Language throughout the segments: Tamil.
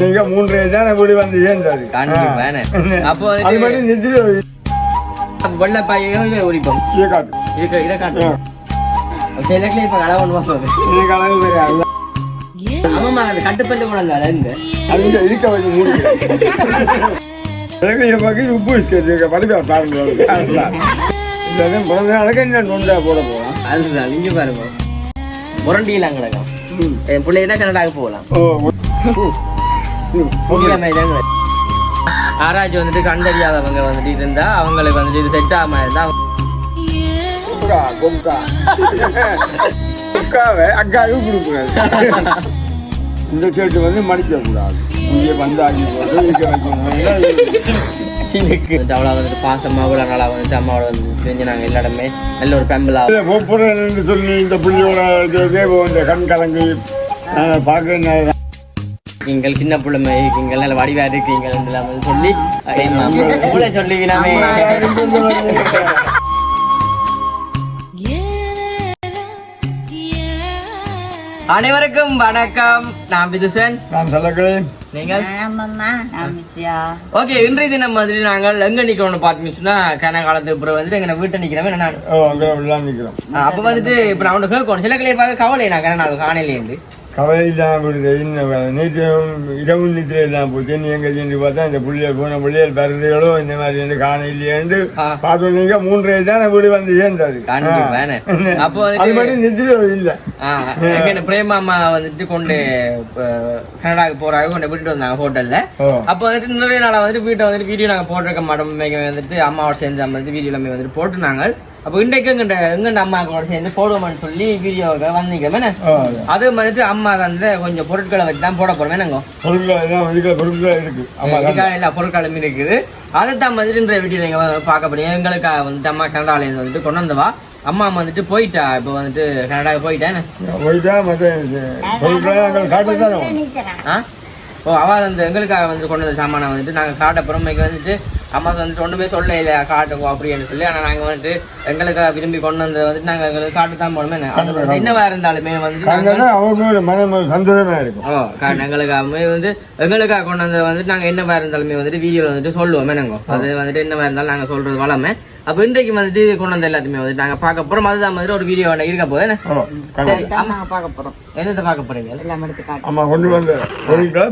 நீங்க மூன்று தானே வீடு வந்து என்ன? அப்போ அது மட்டும் நெஞ்சில் வெள்ளை இதை உரிப்போம். இதை காட்டு. இதுக்கு இதை காட்டும் சிலக்கில் இப்போ அளவு ஒன்று பார்ப்போம் இது தெரியாது ஆமாம்மா அந்த கட்டுப்பட்டு கூட இருந்தால இங்க? அது இருக்க வச்சு எனக்கு பக்கம் உப்பு இருக்க. படிப்பா பாருங்க. பிறந்த நாளுக்கு என்ன நொண்டா போட போகலாம் அதுதான் இங்க பாருங்க. முரண்டியில் கிடக்கும். என் பிள்ளைகிட்ட கனடாவுக்கு போகலாம். ஆராய்ச்சி வந்துட்டு கண்டறியாதவங்க வந்துட்டு இருந்தா அவங்களுக்கு வந்துட்டு இது செட் ஆகாம இருந்தா கொக்காவை அக்காவுக்கு கொடுக்கூடாது இந்த ஷர்ட் வந்து மடிக்க கூடாது இங்கே வந்தாங்கி சின்னுக்கு வந்துட்டு அவ்வளோ நாளாக அம்மாவோட வந்து செஞ்சுனாங்க எல்லா இடமே நல்ல ஒரு பெம்பிளா போறேன்னு சொல்லி இந்த புள்ளியோட தேவ இந்த கண் கலங்கி பார்க்க நீங்கள் சின்ன பிள்ளைமை இருக்கீங்க நல்ல வடிவா சொல்லி உங்களை அனைவருக்கும் வணக்கம். நான் விதுசன் நான் சொல்லக்கிறேன் நீங்கள்? ஓகே இன்றைய தினம் மாதிரி நாங்கள் எங்க நிக்கிறோம்னு பார்த்தீங்கன்னா கன காலத்துக்கு அப்புறம் வந்துட்டு எங்க வீட்டை நிக்கிறவன் நான். அப்ப வந்துட்டு இப்ப நான் உனக்கு கேட்கணும். சில கிளியை பார்க்க கவலை நான் கன நாள் காணையிலேருந்து கவலை இல்லாம விடுது. இன்னும் நேற்று இரவு நித்திரை இல்லாம போச்சு. நீ எங்க சென்று பார்த்தா இந்த புள்ளியல் போன புள்ளியல் பிறந்தகளோ இந்த மாதிரி வந்து காண இல்லையாண்டு ஆ. பார்த்தோன்னீங்க மூன்றரை தானே வீடு வந்து சேர்ந்தது. அப்போ அது வந்துட்டு மட்டும் நித்திரை இல்லை. பிரேமா அம்மா வந்துட்டு கொண்டு கனடாக்கு போறாங்க கொண்டு விட்டுட்டு வந்தாங்க ஹோட்டல்ல. அப்போ வந்துட்டு நிறைய நாளா வந்துட்டு வீட்டை வந்துட்டு வீடியோ நாங்க போட்டிருக்க மாட்டோம். வந்துட்டு அம்மாவோட சேர்ந்து நம்ம வந்து வீடியோ எல்லாமே வந்துட்டு போட்டுனாங்க அப்போ இன்றைக்கு எங்கண்ட எங்கண்ட அம்மா கூட சேர்ந்து போடுவோம்னு சொல்லி வீடியோவை வந்தீங்க என்ன? ஓ அது வந்துட்டு அம்மா வந்து கொஞ்சம் பொருட்களை வச்சு தான் போட போறோம் என்னங்க? பொருட்கள் இருக்கு. எல்லா பொருட்களும் இருக்குது. அதை தான் வந்துட்டு இன்றைய வீடியோ நீங்க பார்க்க போறீங்க. எங்களுக்காக வந்துட்டு அம்மா கனடால இருந்து வந்துட்டு கொண்டு வந்தவா. அம்மா வந்துட்டு போயிட்டா இப்போ வந்துட்டு கனடாவுக்கு போயிட்டேன் நாங்கள் ஓ அவ வந்து எங்களுக்காக வந்து கொண்டு வந்த சாமானை வந்துட்டு நாங்கள் காட்ட புறமைக்கு வந்துட்டு அம்மா வந்துட்டு ஒன்றுமே சொல்ல இல்லையா காட்டுங்க அப்படின்னு சொல்லி. ஆனால் நாங்கள் வந்துட்டு எங்களுக்காக விரும்பி கொண்டு வந்தது வந்துட்டு நாங்கள் எங்களுக்கு காட்டு தான் போனோமே என்னவா இருந்தாலுமே நாங்கள் மனம் சந்தோஷமா இருக்கும். ஓ எங்களுக்காகவே வந்து எங்களுக்காக கொண்டு வந்தது வந்துட்டு நாங்கள் என்னவா இருந்தாலுமே வந்துட்டு வீடியோவில் வந்துட்டு சொல்லுவோம் என்னங்க அது வந்துட்டு என்னவா இருந்தாலும் நாங்கள் சொல்றது வளமை. அப்போ இன்றைக்கு வந்துட்டு கொண்டு வந்த எல்லாத்தையுமே வந்துட்டு நாங்கள் பார்க்க போகிறோம் அதுதான் மாதிரி ஒரு வீடியோ இருக்க என்ன? நாங்கள் பார்க்க போகிறோம் என்னத்தை பார்க்க போறீங்க? எல்லாம் எடுத்து கொண்டு வந்த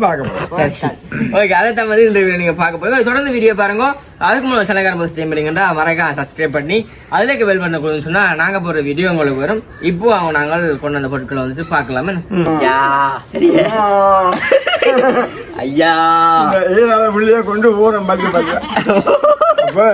பார்க்க போறோம். சரி சரி. ஓகே அதை தான் வந்து இந்த video நீங்க பார்க்க போறீங்க. தொடர்ந்து வீடியோ பாருங்க. அதுக்கு முன்னாடி சேனல்காரன் பஸ் டைம் பண்ணீங்கன்னா மறக்காம சப்ஸ்கிரைப் பண்ணி அதுல பெல் பண்ண கொடுன்னு சொன்னா நாங்க போற வீடியோ உங்களுக்கு வரும். இப்போ அவங்க நாங்கள் கொண்டு வந்த பொருட்களை வந்துட்டு பார்க்கலாமே. ஐயா சரியா? ஐயா. புள்ளியை கொண்டு பத்து அப்ப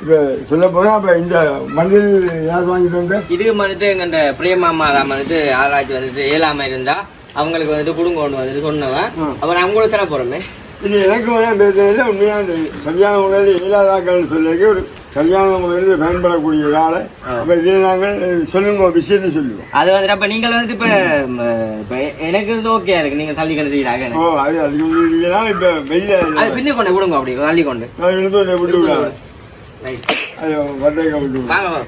இப்ப சொல்ல போனா அப்ப இந்த மண்ணில் யார் வாங்கிட்டு வந்த இதுக்கு வந்துட்டு எங்க பிரியமாமா தான் வந்துட்டு ஆராய்ச்சி வந்துட்டு ஏழாம இருந்தா அவங்களுக்கு வந்துட்டு குடுங்க கொண்டு வந்துட்டு சொன்னவன். அப்ப நான் உங்களுக்கு தர போறோமே? இது எனக்கு வேணா பேசுறதுல உண்மையா அந்த சரியான முறையில் ஏழாதாக்கள் சொல்லி ஒரு சரியான முறையில் பயன்படக்கூடிய ஆளை அப்ப இதில் நாங்கள் சொல்லுங்க விஷயத்தை சொல்லுவோம். அது வந்துட்டு அப்ப நீங்கள் வந்துட்டு இப்ப இப்ப எனக்கு வந்து ஓகே இருக்கு. நீங்க தள்ளி கழுதிக்கிறாங்க ஓ அது முன்னாடினா இப்ப வெளில அது பின்ன கொண்டு கொடுங்க அப்படி தள்ளி கொண்டு. நான் விட்டு விடுவேன். அது வட்டைக்க விட்டு வாங்க.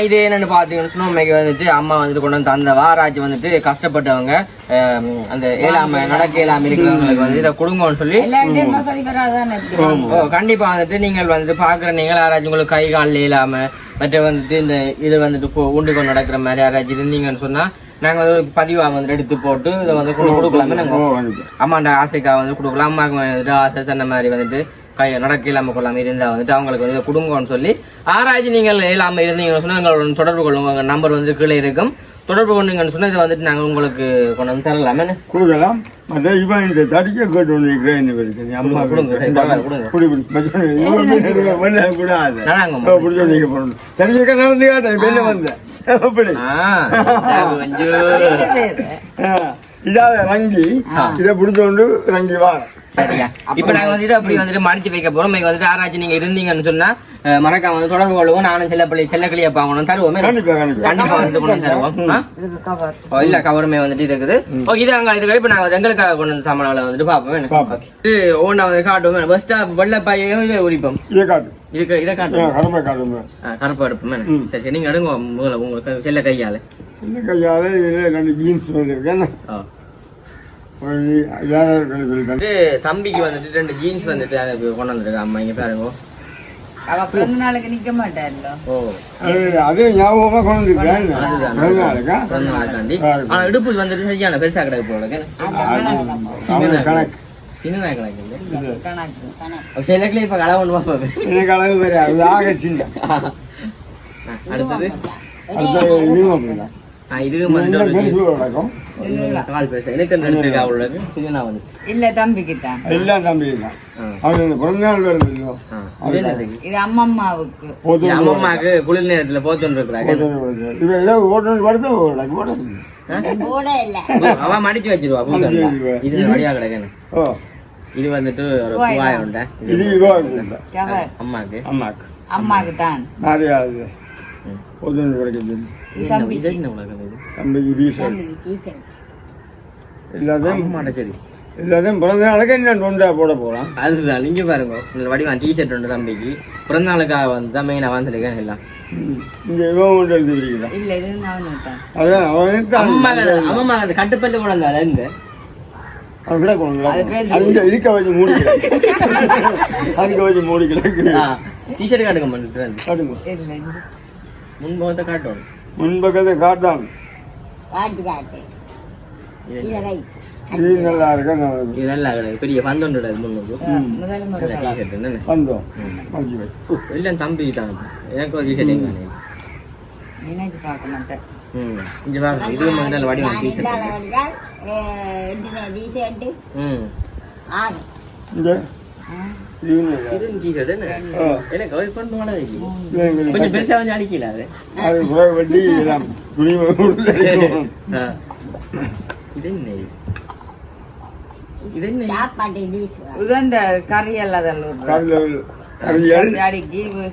இது நாங்கள் என்னன்னு பார்த்தீங்கன்னு சொன்னா உண்மைக்கு வந்துட்டு அம்மா வந்துட்டு கொண்டு வந்து தந்த வாராஜ் வந்துட்டு கஷ்டப்பட்டவங்க அந்த ஏழாம நடக்க இயலாம இருக்கிறவங்களுக்கு வந்து இதை கொடுங்கன்னு சொல்லி கண்டிப்பா வந்துட்டு நீங்கள் வந்துட்டு பாக்குற நீங்கள் யாராச்சும் உங்களுக்கு கை கால் இயலாம மற்ற வந்துட்டு இந்த இது வந்துட்டு கொ- உண்டு கொண்டு நடக்கிற மாதிரி யாராச்சும் இருந்தீங்கன்னு சொன்னா நாங்க வந்து ஒரு பதிவா வந்து எடுத்து போட்டு இதை வந்து கொடுக்கலாமே நாங்க ஓ கண்டிப்பா அம்மாண்ட ஆசைக்காக வந்து கொடுக்கலாம். அம்மாவுக்கு வந்துட்டு ஆசை சொன்ன மாதிரி வந்துட்டு கை நடக்க இல்லாம கொள்ளாம இருந்தா வந்துட்டு அவங்களுக்கு வந்து கொடுங்கன்னு சொல்லி ஆராய்ச்சி நீங்கள் இல்லாம இருந்தீங்கன்னு சொன்னா எங்களோட தொடர்பு கொள்ளுங்க. உங்க நம்பர் வந்து கீழே இருக்கும். தொடர்பு கொண்டீங்கன்னு சொன்னா இதை வந்துட்டு நாங்க உங்களுக்கு கொண்டு வந்து தரலாமே. கொடுக்கலாம். மற்ற இவன் இந்த தடிக்க கேட்டு நடந்து இதால இறங்கி இதை பிடிச்சோண்டு இறங்கி வார சரியா இப்ப நாங்க வந்து இதை அப்படி வந்துட்டு மடிச்சு வைக்க போறோம். இங்க வந்துட்டு ஆராய்ச்சி நீங்க இருந்தீங்கன்னு சொன்னா மறக்காம வந்து தொடர்பு கொள்வோம் நானும் சில பிள்ளை செல்ல கிளிய பாங்கணும் தருவோமே. கண்டிப்பா கண்டிப்பா. கண்டிப்பா வந்து கொண்டு தருவோம். இல்ல கவருமே வந்துட்டு இருக்குது. ஓகே இது அங்க இருக்கு இப்ப நாங்க எங்களுக்காக கொண்டு வந்து சாமான்களை வந்துட்டு பாப்போம் எனக்கு பாப்போம். ஓகே. ஓனா வந்து காட்டுவோம். பஸ் ஸ்டாப் வெள்ளப்பாயோ இதை உரிப்போம். இதை காட்டு இதுக்கு இதை காட்டுவோம். கருப்பு எடுப்போம். சரி சரி, நீங்க எடுங்க உங்களை உங்களுக்கு செல்ல கையால. சின்ன கையால இதுல ரெண்டு ஜீன்ஸ் வந்துருக்கேன் ஓ. யாரும் சொல்லிட்டேன் வந்துட்டு தம்பிக்கு வந்துட்டு ரெண்டு ஜீன்ஸ் வந்துட்டு அதை கொண்டு வந்திருக்கா அம்மா இங்க பாருங்க. நாளுக்கு நிக்க மாட்டாருல்ல ஓ. அது ஞாபகமா கொண்டு. ஆனா இடுப்பு வந்துட்டு சரியான பெருசா கிடக்கு போல கணக்கு சின்ன இல்ல? கணக்கு சிலக்குல இப்ப களை ஒன்று பார்ப்போம் எனக்கு அளவு வேற அது ஆக சின்ன. அடுத்தது? இல்ல தம்பிக்கு தான். எல்லாம் தம்பி தான். அவன் பிறந்த நாள் வருது இல்லையோ ஆ. இது அம்மம்மாவுக்கு. அம்மம்மாக்கு குளிர் நேரத்துல போத்துன்னு இருக்கிறாங்க. இவன் ஏதோ மடிச்சு வச்சிருவா. இது வழியா இது வந்துட்டு ஒரு உண்டா. இது அம்மாக்கு அம்மாக்கு. அம்மாக்கு. தான் நிறையா உலகம் இது? தம்பிக்கு ரீசன் எல்லாத்தையும் அம்மாட்ட சரி. எல்லாத்தையும் பிறந்த நாளுக்கு என்ன தொண்டா போட போறான்? அதுதான் இங்க பாருங்க. இந்த வடிவான் டிஷர்ட் உண்டு தம்பிக்கு. பிறந்த நாளுக்காக வந்து தான் மெயினா வந்துருக்கேன் எல்லாம். ம். இங்க இவன் கொண்டு எழுதிருக்கிறான் இல்ல இது அவனுக்கு தான். அதான் அவனுக்கு தான். அம்மா அம்மா அந்த கட்டுப்பல்லு கூட இருந்தால இங்க அவன் கிடக்கு ஒன்று அது பேர் அது இங்க இதுக்க வச்சு மூடி கிடக்கு. அதுக்கு வச்சு மூடி கிடக்கு. டிஷர்ட் காட்டுங்க இது முன்பகத்தை காட்டணும். முன்பக்கத்தை காட்டான் இது இது நல்லா இருக்கா இது நல்லா கிடையாது பெரிய பந்தொண்டு முன்னுக்கு. முதல் நல்ல முறை டிஷர்ட் என்ன வந்தோம் மடிச்சு வை. இல்லை தம்பி தான். எனக்கு ஒரு டிஷர்ட் எங்க நினைச்சு பார்க்க மாட்டேன். ம். இங்க பாருங்க. இது வந்து நல்ல வடிவான டிஷர்ட் ம். இங்க? கொஞ்சம் பெருசா கொஞ்சம் அடிக்கல அது எல்லாம் துணி. இது என்ன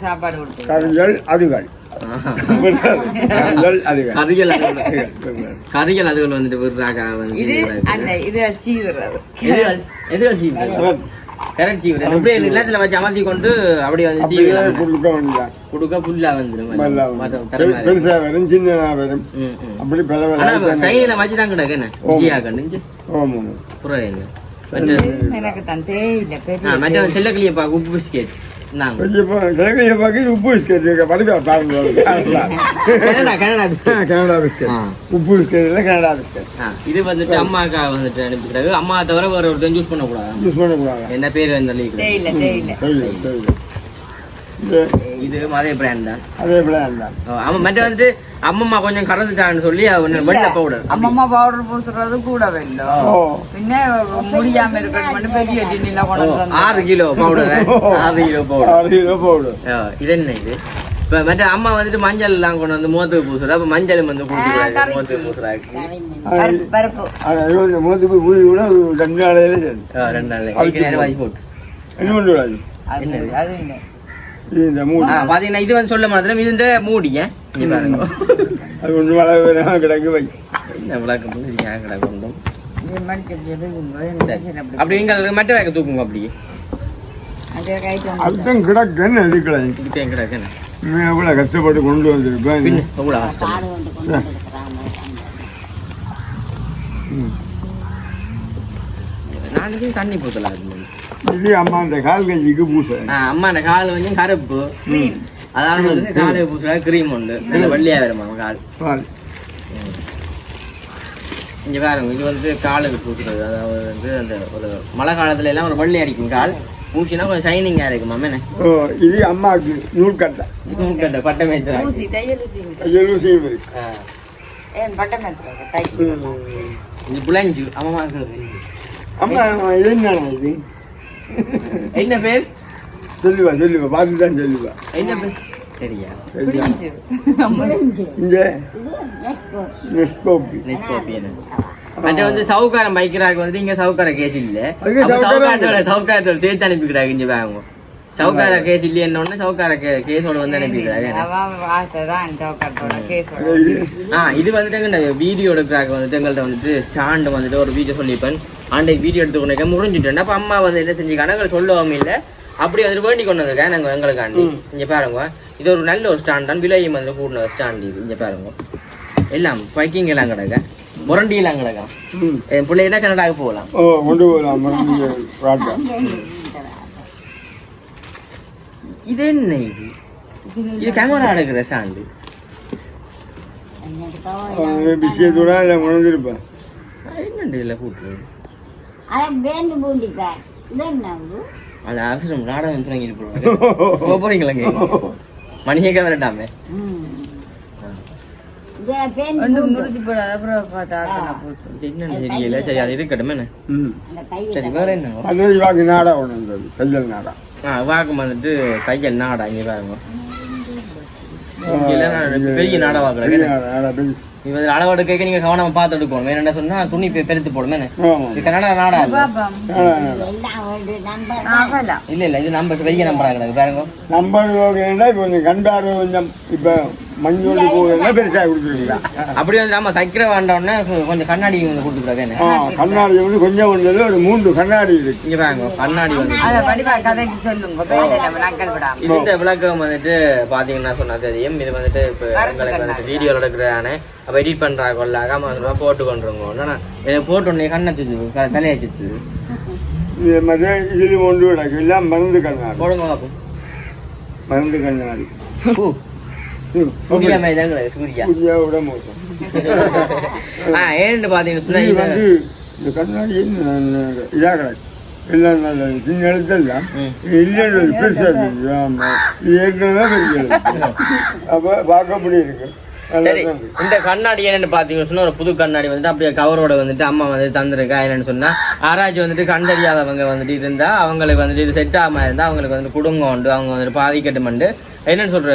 சாப்பாடு கறிகள் அதுகள் கறிகள் அதுகள் வந்துட்டு கரெக்ட் சீவு அப்படியே நிலத்துல வச்சு அமர்த்தி கொண்டு அப்படியே வந்து அப்படியே சீவு கொடுக்க வேண்டியதான் கொடுக்க புல்லா வந்துடும். பெரு- பெருசா வரும் சின்னதா வரும். அப்படி பல பல சைனில வச்சு தான் கிடக்கு என்ன? உச்சியா கண்டு ஆமாம் புறம் என்ன எனக்கு ஆ, பெரிய மற்ற செல்லக்கிளிய பா உப்பு பிஸ்கெட். உப்பு கனடா கனடா பிஸ்கெட் இது வந்துட்டு அம்மாக்கா வந்துட்டு அனுப்பிக்கிறாங்க அம்மா தவிர வேற ஒருத்தன் யூஸ் பண்ணக்கூடாது? யூஸ் பண்ணக்கூடாது? என்ன பேர் வந்து லீக் தேயில்லை தேயில்லை சரி சரி இது இது அதே பிராண்ட் தான். அதே பிளான் தான். ஆமா மற்ற வந்துட்டு அம்மம்மா கொஞ்சம் கறந்துட்டான்னு சொல்லி வெள்ள பவுடர் அம்மம்மா பவுடர் பூசுறது கூட வெல்ல ஓ. பின்ன முடியாம இருக்கணும் பெரிய டின்னில கொண்டு வந்து ஆறு கிலோ பவுடர் ஆறு கிலோ பவுடர் ஆறு கிலோ போடும் இது என்ன இது? இப்ப மற்ற அம்மா வந்துட்டு மஞ்சள் எல்லாம் கொண்டு வந்து முகத்துக்கு பூசுறா அப்ப மஞ்சள் வந்து. முகத்துக்கு பூசுறாங்க பருப்பு. பருப்பு அது முகத்துக்கு ஊதி கூட ரெண்டு நாளையில ரெண்டு நாள் அதுக்கு நேரம் வாங்கி போட்டு? என்ன? பண்ணுறாரு பாத்தீங்கன்னா இது வந்து சொல்ல மாத்திரம் இது இந்த மூடிங்க. அது ஒன்று கிடக்கு வை. என்ன விளக்கம் கிடக்கும் இது மடிச்சு அப்படியே வைக்கும்போது இந்த சரி. சைடு அப்படி அப்படி எங்க மட்ட வேக தூக்குங்க அப்படியே அதுதான் கிடக்குன்னு எதுக்கலாம் நீ எவ்வளோ கஷ்டப்பட்டு கொண்டு வந்திருப்பேன் பின்ன எவ்வளவு கஷ்டம். நாளைக்கு தண்ணி பூத்தலாம் இது அம்மா அந்த கால் கஞ்சிக்கு பூசை. அம்மா அந்த கால் வந்து கருப்பு. அதாவது வந்து காலை பூசுறா கிரீம் உண்டு. நல்ல வெள்ளையா வருமா கால். பால். இங்க பாருங்க இது வந்து காலுக்கு பூசுறது. அதாவது வந்து அந்த ஒரு மழை காலத்துல எல்லாம் ஒரு வெள்ளை அடிக்கும் கால். பூச்சினா கொஞ்சம் ஷைனிங்கா இருக்கும் மாமே ஓ இது அம்மாவுக்கு நூல் கட்டை. கட்ட பட்டை மேய்த்து ஊசி தையல் ஊசி தையலும் செய்யும் இருக்கு. ஏன் பட்டம் எடுத்துருக்க தை இது புலஞ்சு அம்மா அம்மா இது என்னண்ணா இது? என்ன பேர்? சொல்லுவா சொல்லுவா பார்த்து தான் சொல்லுவா என்ன பேர்? சரியா இந்த என்ன? மற்ற வந்து சவுக்காரம் பைக்கிறாங்க வந்து இங்க சவுக்கார கேஸ் இல்ல. சவுக்காரத்தோட சவுக்காரத்தோட சேர்த்து அனுப்பிக்கிறாங்க இங்க வாங்க சவுக்கார கேஸ் இல்லைன்னு சவுக்கார கே- கேஸோட வந்து அனுப்பிக்கிறாங்க. ஆ இது வந்துட்டு எங்க வீடியோ எடுக்கிறாங்க வந்துட்டு எங்கள்ட்ட வந்துட்டு ஸ்டாண்ட் வந்துட்டு ஒரு வீடியோ சொல்லிப்பேன் ஆண்டைக்கு வீடியோ எடுத்து கொண்டு முடிஞ்சுட்டேன் அப்ப அம்மா வந்து என்ன செஞ்சுக்காங்க எங்களை சொல்லவும் இல்லை. அப்படி வந்துட்டு வேண்டி கொண்டு வந்திருக்கேன். நாங்கள் எங்களுக்காண்டி. இங்க பாருங்க. இது ஒரு நல்ல ஒரு ஸ்டாண்ட் தான். விலையும் வந்து கூடின ஸ்டாண்ட் இது. இங்க பாருங்க. எல்லாம் பைக்கிங் எல்லாம் கிடக்க. முரண்டி எல்லாம் கிடக்க. ம். என் பிள்ளைகிட்ட கனடாவுக்கு போகலாம்? ஓ கொண்டு போகலாம். இது என்ன இது? இது கேமரா எடுக்கிற ஸ்டாண்டு விஷயத்தோட இல்லை உணர்ந்திருப்பேன் என்னண்டு இதில் கூட்டு அதான் வேண்டு பூண்டிப்பேன் இது என்ன? அது அவசரம். நாடகம் தொடங்கிட்டு போடுவாங்க போறீங்களா மணியே கவரட்டாமே நாடா ஒன்று இருந்தது. கையல் நாடா ஆ வாக்கு வந்துட்டு கையல் நாடா இங்க பாருங்க. பெரிய நாடா பெரிய வாக்குறேன் நாடா, நாடா பெரிய இது வந்து அளவு எடுக்க நீங்க கவனமா பார்த்து எடுக்கணும். வேற என்ன சொன்னா துணி பெருத்து போடும் இது கன்னடா நாடா இல்ல நம்பர் இல்ல இல்ல இது நம்ம பெரிய நம்பரா கிடக்கு. பாருங்க. நம்பர் கொஞ்சம் கண்டாரு கொஞ்சம் இப்போ மஞ்சள் பெருசாக கொடுத்துருக்கீங்களா? அப்படி வந்து நம்ம தைக்கிற வேண்டாம்னா கொஞ்சம் கண்ணாடி வந்து என்ன ஆ கண்ணாடி வந்து கொஞ்சம் ஒரு மூன்று கண்ணாடி இருக்கு. இங்க பாருங்க கண்ணாடி வந்து. கதைக்கு சொல்லுங்க இந்த விளக்கம் வந்துட்டு பாத்தீங்கன்னா சொன்னா தெரியும் இது வந்துட்டு இப்ப எங்களுக்கு வந்துட்டு எடுக்கிறானே அப்ப எடிட் கொள்ளாக சொல்லுவா போட்டு கொண்டுருங்க. ஆனா எனக்கு போட்டு உடனே கண்ணை சுத்துது க- தலையை சுத்துது இது மாதிரி இதில் ஒன்று கிடக்கு எல்லாம் மருந்து கண்ணாடி. போடுங்க மருந்து கண்ணாடி. சூர்யா மாதிரி கிடையாது, சூர்யா மோசம். ஆ ஏன்னு இது வந்து இந்த கண்ணாடி இதாக கிடக்கு எல்லாம் நல்ல சின்ன எழுத்தெல்லாம். ம். இல்லைன்னு பெருசாக இருக்கு ஆமாம் இது ஏற்கனவே பெரிய எழுத்து அப்போ பார்க்கப்படி இருக்கு? நல்லா சரி தான் இருக்கு. இந்த கண்ணாடி என்னன்னு பாத்தீங்கன்னா சொன்னா ஒரு புது கண்ணாடி வந்துட்டு அப்படியே கவரோட வந்துட்டு அம்மா வந்து தந்திருக்கா என்னன்னு சொன்னா ஆராய்ச்சி வந்துட்டு கண் தெரியாதவங்க வந்துட்டு இருந்தா அவங்களுக்கு வந்துட்டு இது செட் ஆகாம இருந்தா அவங்களுக்கு வந்துட்டு குடும்பம் உண்டு அவங்க வந்துட்டு பாதிக்கட்டுமண்டு. என்னன்னு சொல்ற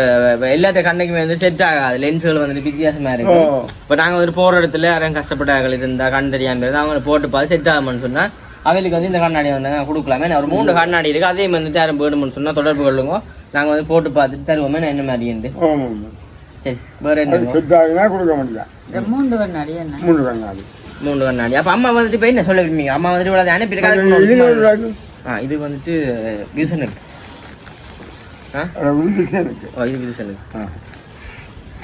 எல்லாத்த கண்ணுக்குமே வந்து செட் ஆகாது. லென்ஸ்கள் வந்துட்டு வித்தியாசமா இருக்கு. இப்ப நாங்க வந்து போற இடத்துல யாரும் கஷ்டப்பட்டார்கள் இருந்தா கண் தெரியாம இருந்தா அவங்க போட்டு பார்த்து செட் ஆகாமன்னு சொன்னா அவங்களுக்கு வந்து இந்த கண்ணாடி வந்து கொடுக்கலாமே. நான் ஒரு மூணு கண்ணாடி இருக்கு. அதே வந்துட்டு யாரும் வேணும்னு சொன்னா தொடர்பு கொள்ளுங்க. நாங்க வந்து போட்டு பார்த்துட்டு தருவோமே. நான் என்ன மாதிரி இருந்து? ஆமாம் சரி வேற அது என்ன செட் ஆகுனா கொடுக்க மாட்டேன் இந்த மூன்று கண்ணாடி என்ன? மூணு கண்ணாடி. மூணு கண்ணாடி. அப்ப அம்மா வந்துட்டு இப்ப என்ன சொல்ல விரும்பீங்க அம்மா வந்துட்டு இவ்வளவு இது அனுப்பியிருக்காங்க வந்துட்டு இருக்கு.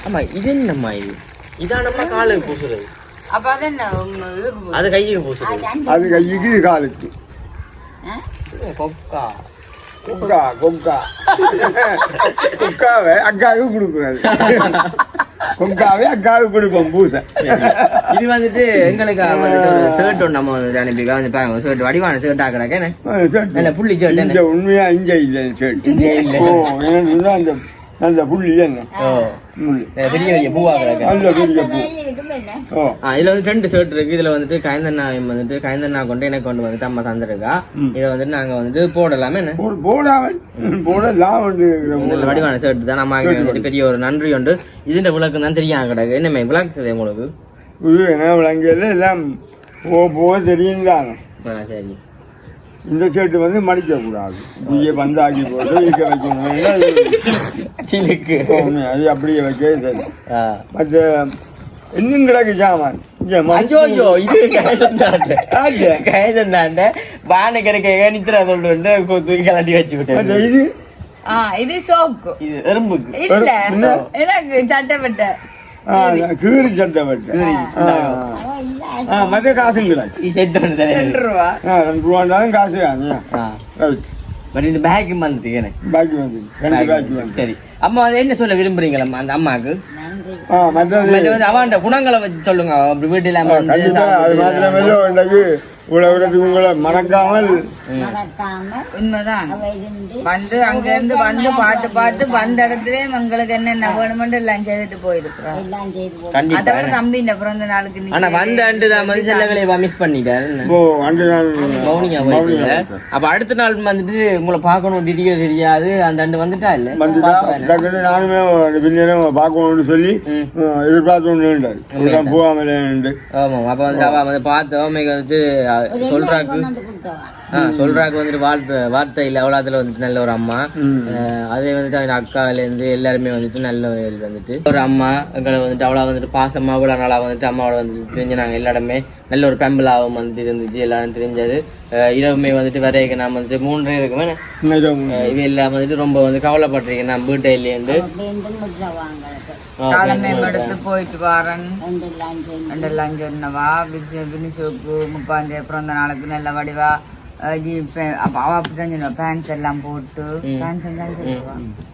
ஆமா இது என்னம்மா இது? இதானம்மா காலுக்கு பூசுறது. அப்ப அது என்ன அது பூசுறது. அது கைக்கு இது காலுக்கு. கொக்கா. கொக்கா கொக்கா. கொக்காவை அக்காவுக்கு கொடுக்குறது. கொக்காவை அக்காவுக்கு கொடுப்போம் பூசை. இது வந்துட்டு எங்களுக்கு வந்துட்டு ஒரு ஷர்ட் ஒன்று நம்ம வந்து அனுப்பிக்கா வந்து பாருங்க ஷர்ட் வடிவான ஷர்ட் ஆக்கிடாக்க என்ன? நல்ல புள்ளி? இங்க உண்மையா இங்க இல்லை ஷர்ட் இங்க இல்ல. அந்த நல்ல புள்ளி என்ன? பெரிய பெரிய பூவா கிடக்கு நல்ல பெரிய பூ. இருக்கும் என்ன? ஓ. ஆ, இதுல வந்து ரெண்டு ஷர்ட் இருக்கு. இதுல வந்துட்டு காய்ந்தண்ணா வந்துட்டு காய்ந்தண்ணா கொண்டு எனக்கு கொண்டு வந்துட்டு அம்மா தந்திருக்கா. இதை வந்துட்டு நாங்க வந்துட்டு போடலாமே என்ன? போட- போடாமல் போடலாம் வந்து இந்த வடிவான ஷர்ட் தான். நம்ம வந்துட்டு பெரிய ஒரு நன்றி உண்டு. இதுன்ற விளக்கம் தான் தெரியாம கிடக்கு. என்னமே விளக்குது உங்களுக்கு? இது என்ன விளங்கியெல்லாம் எல்லாம் போக போக தெரியும் தான் சரி. இந்த ஷர்ட் வந்து மடிக்க கூடாது இங்கே பந்தாக்கி போட்டு வைக்க வைக்கணும் அது அப்படியே வைக்க சரி. மற்ற இன்னும் கிடக்கு சாமான். இங்க ஐயோ ஐயோ இது கைதந்தாண்ட. ஆச்சு. கைதந்தாண்ட. பானை கிடைக்க நித்திர சொல்லிட்டு தூக்கி கலட்டி வச்சு விட்டேன் இது? ஆ இது சோக்கு. இது எறும்புக்கு. இல்ல. என்ன? எனக்கு ஆ, கீரி சட்டை வெட்டு மற்ற ரெண்டு ரூபா ஆ, ரெண்டு ரூபாண்டாலும் காசு ரைட் பட் இந்த பேக் வந்துட்டு எனக்கு பாக்கி வந்து ரெண்டு பாக்கி வந்து சரி அம்மா வந்து என்ன சொல்ல விரும்புறீங்களா அந்த அம்மாக்கு நன்றி ஆ மற்றது மற்ற வந்து அவன் குணங்களை வச்சு சொல்லுங்க அப்படி வீட்டுல இவ்வளவு உங்களை மறக்காமல். மறக்காம உண்மைதான். வந்து அங்க இருந்து வந்து பார்த்து பார்த்து வந்த இடத்துல எங்களுக்கு என்னென்ன வேணுமென்று எல்லாம் செய்துட்டு போயிருக்கிறோம். அதோட தம்பி இந்த பிறந்த நாளுக்கு ஆனா வந்த அண்டு தான் செல்லங்களை மிஸ் பண்ணிட்டாரு அப்ப அடுத்த நாள் வந்துட்டு உங்களை பார்க்கணும் திதியோ தெரியாது அந்த அண்டு வந்துட்டா இல்ல? நானுமே பார்க்கணும்னு சொல்லி. எதிர்பார்த்து போகாமலே உண்டு ஆமா அப்ப வந்து அவ வந்து பார்த்த ஓமைக்கு வந்துட்டு சொல்றாக்கு சொல்றாக்கு வந்துட்டு வார்த்தை வார்த்தை இல்ல அவ்வளோத்துல வந்துட்டு நல்ல ஒரு அம்மா. அதே வந்துட்டு அவங்க அக்கால இருந்து எல்லாருமே வந்துட்டு நல்ல ஒரு வந்துட்டு. ஒரு அம்மா எங்களை வந்துட்டு அவ்வளோ வந்துட்டு பாசமா அவ்வளோ நாளா வந்துட்டு அம்மாவோட வந்துட்டு தெரிஞ்சாங்க எல்லா இடமே நல்ல ஒரு பெம்பலாவும் வந்துட்டு இருந்துச்சு எல்லாரும் தெரிஞ்சது. இரவுமே வந்துட்டு வரைக்கும் நான் வந்துட்டு மூன்றே இருக்குமே இவ எல்லாம் வந்துட்டு ரொம்ப வந்து கவலைப்பட்டிருக்கேன் நான் வாங்களுக்கு காலமே எடுத்து போயிட்டு வாரன். ரெண்டு ரெண்டெல்லாம் சொன்னவா வினிஷோக்கு முப்பாஞ்சு பிறந்த நாளுக்கு நல்ல வடிவா. அப்ப அவ அப்படிதான் சொன்ன பேண்ட்ஸ் எல்லாம் போட்டு பேண்ட்ஸ் எல்லாம் சொல்லுவா.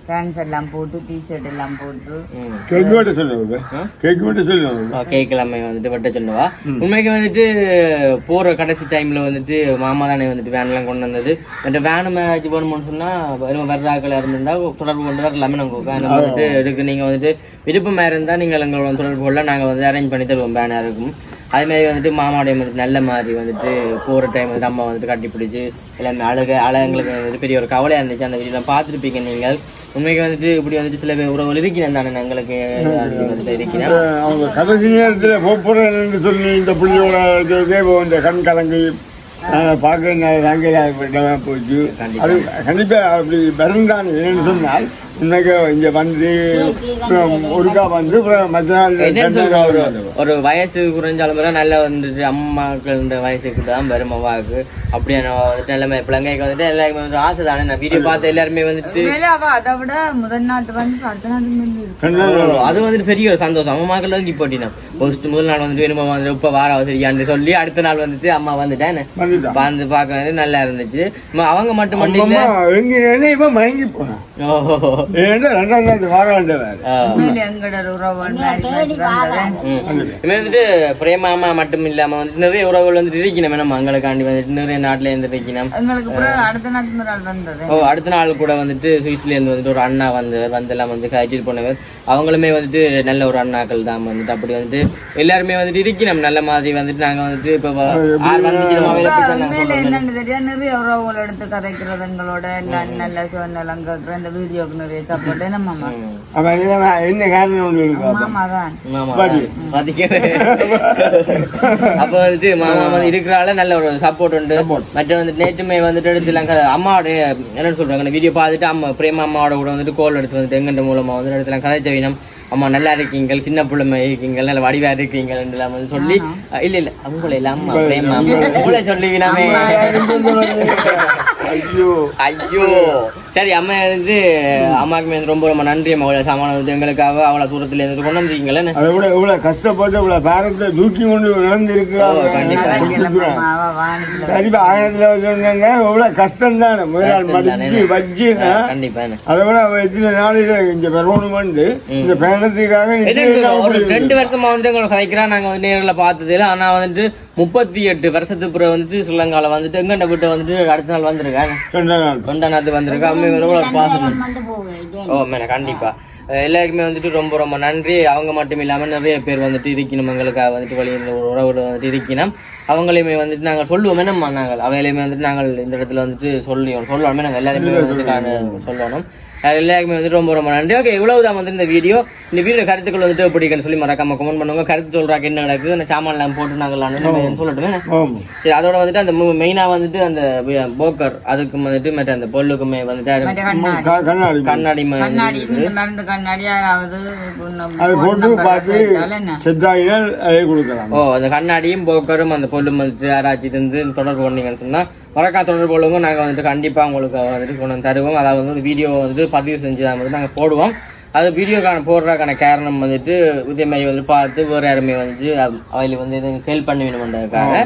பேண்ட்ஸ் எல்லாம் போட்டு டிஷர்ட் எல்லாம் போட்டு. கேக் வெட்ட சொல்லுவாங்க கேக் வெட்ட சொல்லுவாங்க கேக் எல்லாமே வந்துட்டு வெட்ட சொல்லுவா. உண்மைக்கு வந்துட்டு போற கடைசி டைம்ல வந்துட்டு மாமா தானே வந்துட்டு வேன் எல்லாம் கொண்டு வந்தது. அந்த வேன் மேட்ச் போகணும்னு சொன்னா வெறும் வர்றாக்கள் இருந்திருந்தா தொடர்பு கொண்டு வரலாமே நாங்க வேன் வந்துட்டு எடுக்க நீங்க வந்துட்டு விருப்பமா இருந்தா நீங்கள் எங்களோட தொடர்பு கொள்ள நாங்க வந்து அரேஞ்ச் பண்ணி தருவோம் வேன் இருக்கும் அதே மாதிரி வந்துட்டு மாமாவுடைய வந்துட்டு நல்ல மாதிரி வந்துட்டு போற டைம் வந்துட்டு அம்மா வந்துட்டு கட்டி பிடிச்சி எல்லாமே அழக அழகுங்களுக்கு வந்துட்டு பெரிய ஒரு கவலையா இருந்துச்சு அந்த வீடியோ பார்த்துருப்பீங்க நீங்கள். உண்மைக்கு வந்துட்டு இப்படி வந்துட்டு சில பேர் உறவுகள் இருக்கிறேன் தானே எங்களுக்கு? வந்துட்டு இருக்கிறேன் அவங்க கடைசி நேரத்தில் போறேன்னு சொல்லி இந்த புள்ளியோட இதுக்கே இந்த கண் கலங்கி பார்க்க நாங்கள் போச்சு. அது கண்டிப்பா அப்படி பிறந்தான் என்னன்னு சொன்னால் இன்னைக்கு இங்க வந்து ஒருக்கா வந்து ஒரு வந்து. ஒரு வயசு குறைஞ்சாலும் நல்லா வந்துட்டு அம்மாக்கள் வயசுக்கு தான் வரும் அம்மாவுக்கு அப்படியே நான் வந்துட்டு எல்லாமே பிள்ளைங்களுக்கு வந்துட்டு எல்லாருமே வந்து ஆசை தானே நான் வீடியோ பார்த்து எல்லாருமே வந்துட்டு அதை விட முதல் வந்து நாள் ஓ, அது வந்துட்டு பெரிய ஒரு சந்தோஷம். அம்மாக்கள் வந்து இப்போட்டினா ஃபர்ஸ்ட் முதல் நாள் வந்துட்டு வேணுமா வந்து இப்ப வார சரியான்னு சொல்லி அடுத்த நாள் வந்துட்டு அம்மா வந்துட்டேன் வந்து பார்க்க வந்து நல்லா இருந்துச்சு. அவங்க மட்டும் மட்டும் இல்ல. அம்மா எங்க இப்ப மயங்கி போனான். ஓஹோ ஏன்னா ரெண்டாம் நாள் வந்துட்டு பிரேமாமா மட்டும் இல்லாம வந்துட்டு நிறைய உறவுகள் வந்துட்டு இருக்கணும். நம்ம அங்களுக்காண்டி வந்துட்டு நிறைய நாட்டுல இருந்து இருக்கணும். ஓ அடுத்த நாள் கூட வந்துட்டு சுவிஸ்ல இருந்து வந்துட்டு ஒரு அண்ணா வந்தவர் வந்து எல்லாம் வந்து கழிச்சிட்டு போனவர். அவங்களுமே வந்துட்டு நல்ல ஒரு அண்ணாக்கள் தான் வந்துட்டு. அப்படி வந்துட்டு எல்லாருமே வந்துட்டு இருக்கணும். நல்ல மாதிரி வந்துட்டு நாங்க வந்துட்டு இப்ப நம்ம. என்னன்னு தெரியா? நிறைய உறவுகள் எடுத்து கதைக்கிறது எங்களோட எல்லாம் நல்ல சூழ்நிலம் கேட்கிற இந்த வீடியோக்கு நிறைய சப்போர்ட் என்ன மாமா? ம். அப்ப என்ன காரணம்? மாமா தான். அப்ப வந்துட்டு மாமா வந்து இருக்கிறால நல்ல ஒரு சப்போர்ட் உண்டு. மற்ற வந்துட்டு நேற்றுமே வந்துட்டு எடுத்து அம்மாவோட என்ன சொல்றாங்க வீடியோ பார்த்துட்டு அம்மா பிரேமா அம்மாவோட கூட வந்துட்டு கோல் எடுத்து வந்துட்டு எங்கன்ற மூலமா வந்து எடுத்துலாம் கதை செய்யணும் அம்மா நல்லா இருக்கீங்க சின்ன பிள்ளைமை இருக்கீங்க நல்ல வடிவா இருக்கீங்க எல்லாம் சொல்லி இல்ல இல்ல அவங்கள இல்ல அம்மா பிரேமா உங்களை சொல்லுவீனாமே. ஐயோ. ஐயோ. சரி அம்மா வந்து அம்மாவுக்கு வந்து ரொம்ப ரொம்ப நன்றி அம்மா. அவ்வளவு சாமான வந்து எங்களுக்காக அவ்வளவு தூரத்துல இருந்து கொண்டு வந்திருக்கீங்களே அதை விட இவ்வளவு கஷ்டப்பட்டு இவ்வளவு பாரத்தை தூக்கி கொண்டு நடந்திருக்கு. சரிப்பா ஆயிரத்துல சொன்னாங்க. இவ்வளவு கஷ்டம் தானே முதல் மடிச்சு வச்சு கண்டிப்பா அதை விட எத்தனை நாளையில இங்க வரணுமெண்டு இந்த பயணத்துக்காக ஒரு ரெண்டு வருஷமா வந்து எங்களை கதைக்கிறா நாங்க வந்து நேரில் பார்த்ததுல ஆனா வந்துட்டு முப்பத்தி எட்டு வருஷத்துக்கு பிறகு வந்துட்டு ஸ்ரீலங்கால வந்துட்டு எங்கண்ட விட்டு வந்துட்டு அடுத்த நாள் வந்திருக்காங்க. ரெண்டு நாள். தொண்டநாத்து வந்திருக்கா. அம்மே எவ்வளவு பாசம் ஓ மேடம் கண்டிப்பா. அஹ் எல்லாருக்குமே வந்துட்டு ரொம்ப ரொம்ப நன்றி. அவங்க மட்டும் இல்லாம நிறைய பேர் வந்துட்டு இருக்கணும். எங்களுக்காக வந்துட்டு வழியில் ஒரு உறவு வந்துட்டு இருக்கணும். அவங்களையுமே வந்துட்டு நாங்கள் சொல்லுவோம் என்னம்மா நாங்கள் அவையிலையுமே வந்துட்டு நாங்கள் இந்த இடத்துல வந்துட்டு சொல்லி சொல்லணுமே நாங்கள் எல்லாருமே வந்துட்டு நாங்கள் சொல்லணும். எல்லாருக்குமே வந்துட்டு ரொம்ப ரொம்ப நன்றி. ஓகே இவ்வளவுதான் வந்து இந்த வீடியோ. இந்த வீடியோ கருத்துக்கள் வந்துட்டு பிடிக்குன்னு சொல்லி மறக்காம கமெண்ட் பண்ணுங்க. கருத்து சொல்றாங்க என்ன நடக்குது அந்த சாமான்லாம் போட்டு நாங்கள் சொல்லட்டுமே? சரி அதோட வந்துட்டு அந்த மெயினா வந்துட்டு அந்த போக்கர் அதுக்கு வந்துட்டு மற்ற அந்த பொருளுக்குமே வந்துட்டு கண்ணாடி. கண்ணாடி. கண்ணாடி ம- கண்ணாடி இந்த மருந்து கண்ணாடி யாராவது அது போட்டு பார்த்து செத்தாயினால் கொடுக்கலாம். ஓ அந்த கண்ணாடியும் போக்கரும் அந்த பொருளும் வந்துட்டு யாராச்சும் இருந்து தொடர்பு பண்ணீங்கன்னு சொன்னா மறக்கா தொடர்பு கொள்ளுங்க நாங்க வந்துட்டு கண்டிப்பா உங்களுக்கு வந்துட்டு கொண்டு வந்து தருவோம். அதாவது வந்து ஒரு வீடியோ வந்து பதிவு செஞ்சு தான் வந்து நாங்க போடுவோம். அது வீடியோக்கான போடுறதுக்கான காரணம் வந்துட்டு இதே மாதிரி வந்து பார்த்து வேற யாருமே வந்துட்டு அவையில வந்து எதுவும் ஹெல்ப் பண்ணி வேணுமென்றதுக்காக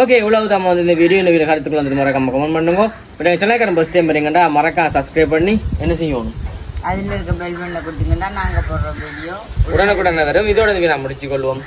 ஓகே இவ்வளவு தான் வந்து இந்த வீடியோ இந்த வீடியோ கருத்துக்கள் வந்துட்டு மறக்காம கமெண்ட் பண்ணுங்க. இப்போ சென்னைக்காரன் ஃபஸ்ட் டைம் வரீங்கடா மறக்காம சப்ஸ்கிரைப் பண்ணி என்ன செய்யணும்? அதுல இருக்க பெல் பண்ண கொடுத்தீங்கன்னா நாங்க போடுற வீடியோ உடனுக்குடனே வரும் இதோட நான் முடிச்சு கொள்வோம்